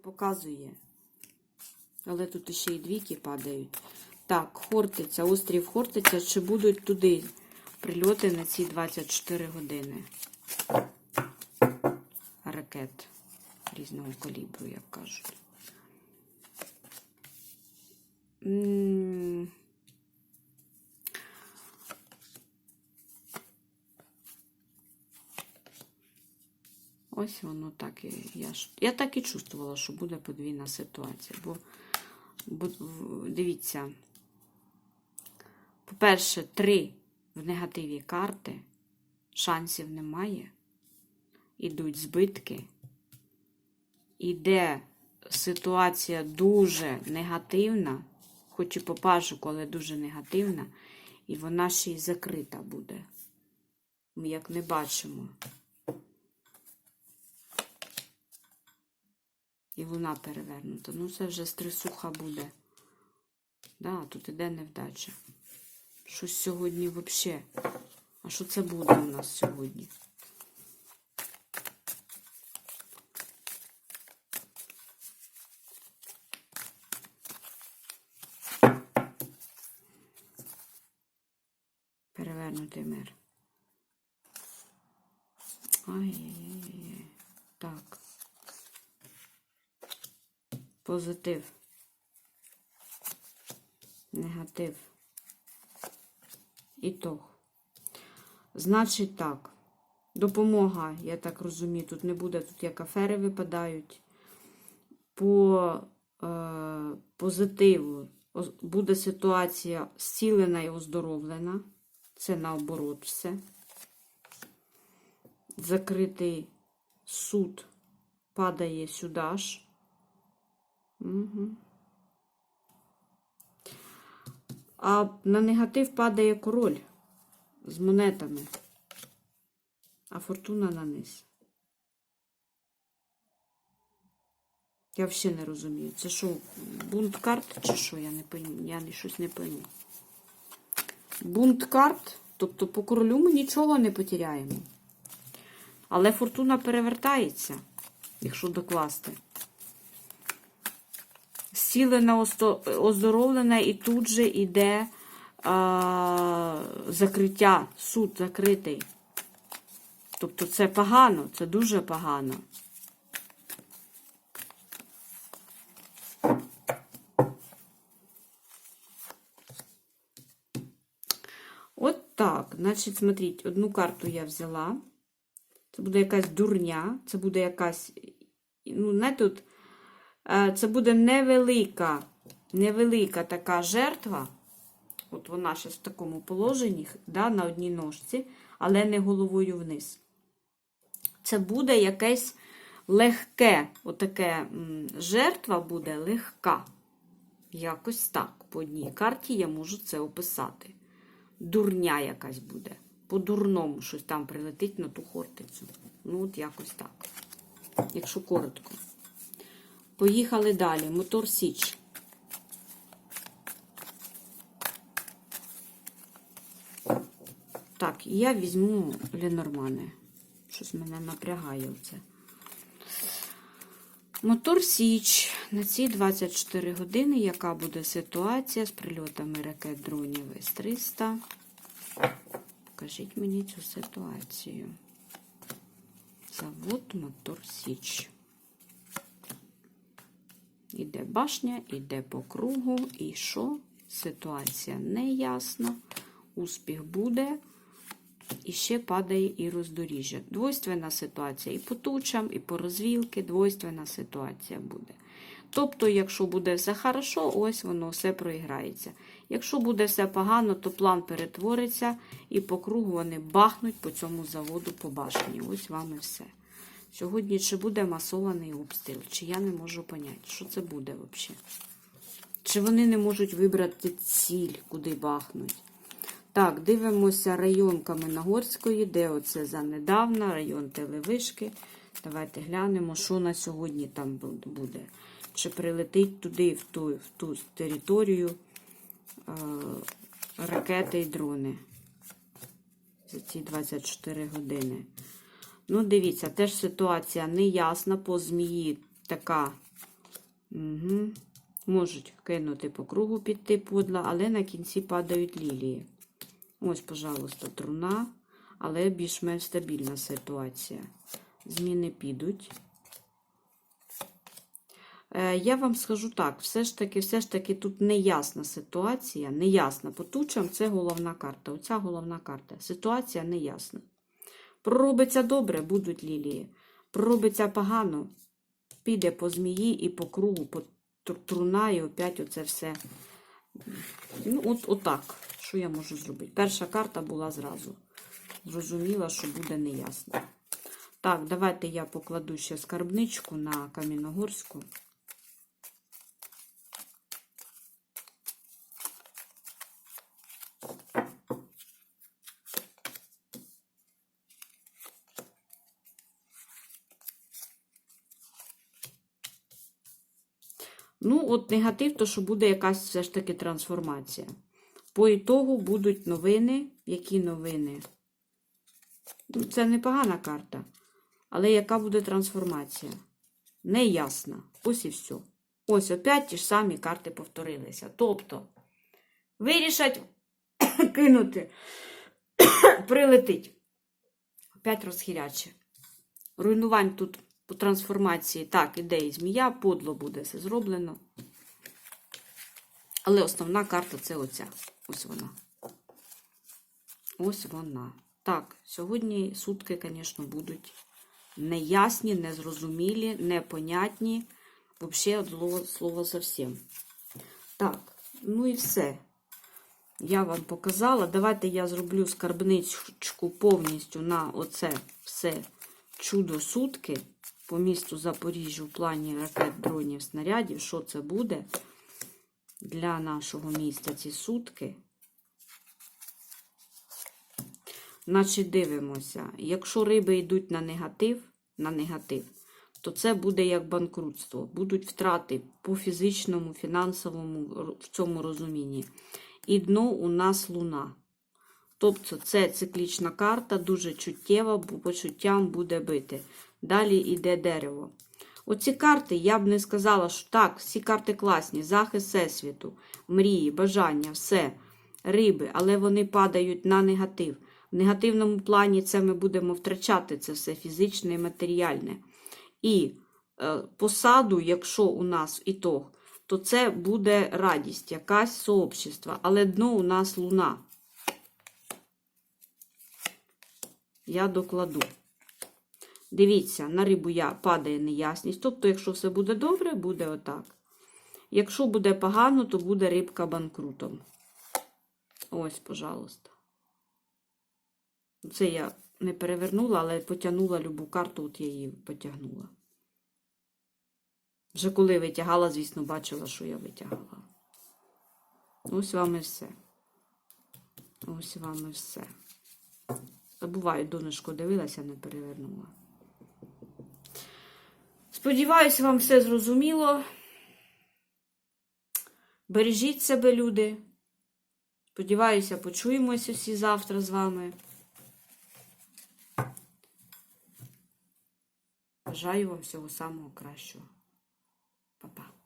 показує. Але тут ще й двійки падають. Так, Хортиця, острів Хортиця, чи будуть туди прильоти на ці 24 години? Ракет різного калібру, як кажуть. Ось воно так і я. Я так і чувствувала, що буде подвійна ситуація. Бо, бо дивіться, по-перше, три в негативі карти, шансів немає. Ідуть збитки. Іде ситуація дуже негативна, хоч і по але дуже негативна, і вона ще й закрита буде. Ми як не бачимо. І луна перевернута. Ну, це вже стресуха буде. Да, тут іде невдача. Щось сьогодні взагалі. А що це буде у нас сьогодні? Перевернутий мир. Ай-яй-яй. Так. Позитив. Негатив. Ітог. Значить так. Допомога, я так розумію, тут не буде, тут як афери випадають. По е, позитиву буде ситуація зцілена і оздоровлена. Це наоборот все. Закритий суд падає сюди ж. А на негатив падає король з монетами, а фортуна на низ. Я взагалі не розумію. Це що, бунт карт чи що? Я не пойму. Я щось не пойму. Бунт карт, тобто по королю ми нічого не потеряємо. Але фортуна перевертається, якщо докласти зцілена, оздоровлена, і тут же йде а, закриття, суд закритий. Тобто це погано, це дуже погано. От так. Значить, смотрите, одну карту я взяла. Це буде якась дурня, це буде якась. Ну, знаєте, Е, Це буде невелика, невелика така жертва. От вона ще в такому положенні, да, на одній ножці, але не головою вниз. Це буде якесь легке, отаке жертва буде легка. Якось так. По одній карті я можу це описати. Дурня якась буде. По-дурному щось там прилетить на ту хортицю. Ну, от якось так. Якщо коротко. Поїхали далі. Мотор Січ. Так, я візьму Ленормани. Щось мене напрягає оце. Мотор Січ. На ці 24 години, яка буде ситуація з прильотами ракет дронів С-300? Покажіть мені цю ситуацію. Завод Мотор Січ. Іде башня, іде по кругу. І що? Ситуація неясна. Успіх буде. І ще падає і роздоріжжя. Двойственна ситуація і по тучам, і по розвілки. Двойственна ситуація буде. Тобто, якщо буде все хорошо, ось воно все проіграється. Якщо буде все погано, то план перетвориться, і по кругу вони бахнуть по цьому заводу по башні. Ось вам і все. Сьогодні чи буде масований обстріл, чи я не можу поняти, що це буде взагалі. Чи вони не можуть вибрати ціль, куди бахнуть. Так, дивимося район Каменогорської, де оце занедавна, район Телевишки. Давайте глянемо, що на сьогодні там буде. Чи прилетить туди, в ту, в ту територію е, ракети і дрони за ці 24 години. Ну, дивіться, теж ситуація неясна по змії така Угу. Можуть кинути по кругу піти подла, але на кінці падають лілії. Ось, пожалуйста, труна, але більш-менш стабільна ситуація. Зміни підуть. Е, Я вам скажу так, все ж таки, все ж таки тут неясна ситуація, неясна. По тучам це головна карта. Оця головна карта. Ситуація неясна. Проробиться добре, будуть лілії. Проробиться погано, піде по змії і по кругу, по тру- труна, і опять оце все. Ну, от, отак. Що я можу зробити? Перша карта була зразу. Зрозуміла, що буде неясно. Так, давайте я покладу ще скарбничку на Каміногорську. Ну, от негатив, то що буде якась все ж таки трансформація. По ітогу будуть новини. Які новини? Ну, Це непогана карта. Але яка буде трансформація? Неясна. Ось і все. Ось опять ті ж самі карти повторилися. Тобто, вирішать кинути, прилетить. Опять розхиляче. Руйнувань тут по трансформації. Так, іде і змія, подло буде все зроблено. Але основна карта це оця. Ось вона. Ось вона. Так, сьогодні сутки, звісно, будуть неясні, незрозумілі, непонятні. Взагалі, від слова, слова зовсім. Так, ну і все. Я вам показала. Давайте я зроблю скарбничку повністю на оце все чудо сутки по місту Запоріжжя в плані ракет, дронів, снарядів. Що це буде для нашого міста ці сутки? Значить, дивимося. Якщо риби йдуть на негатив, на негатив, то це буде як банкрутство. Будуть втрати по фізичному, фінансовому в цьому розумінні. І дно у нас луна. Тобто це циклічна карта, дуже чуттєва, бо почуттям буде бити. Далі йде дерево. Оці карти я б не сказала, що так, всі карти класні, захист всесвіту, мрії, бажання, все, риби, але вони падають на негатив. В негативному плані це ми будемо втрачати це все фізичне і матеріальне. І е, посаду, якщо у нас ітог, то це буде радість, якась сообщество, але дно у нас луна. Я докладу. Дивіться, на рибу я падає неясність. Тобто, якщо все буде добре, буде отак. Якщо буде погано, то буде рибка банкрутом. Ось, пожалуйста. Це я не перевернула, але потягнула любу карту, от я її потягнула. Вже коли витягала, звісно, бачила, що я витягала. Ось вам і все. Ось вам і все. Забуваю, донечко дивилася, не перевернула. Сподіваюся, вам все зрозуміло. Бережіть себе, люди. Сподіваюся, почуємося всі завтра з вами. Бажаю вам всього самого кращого. Па-па.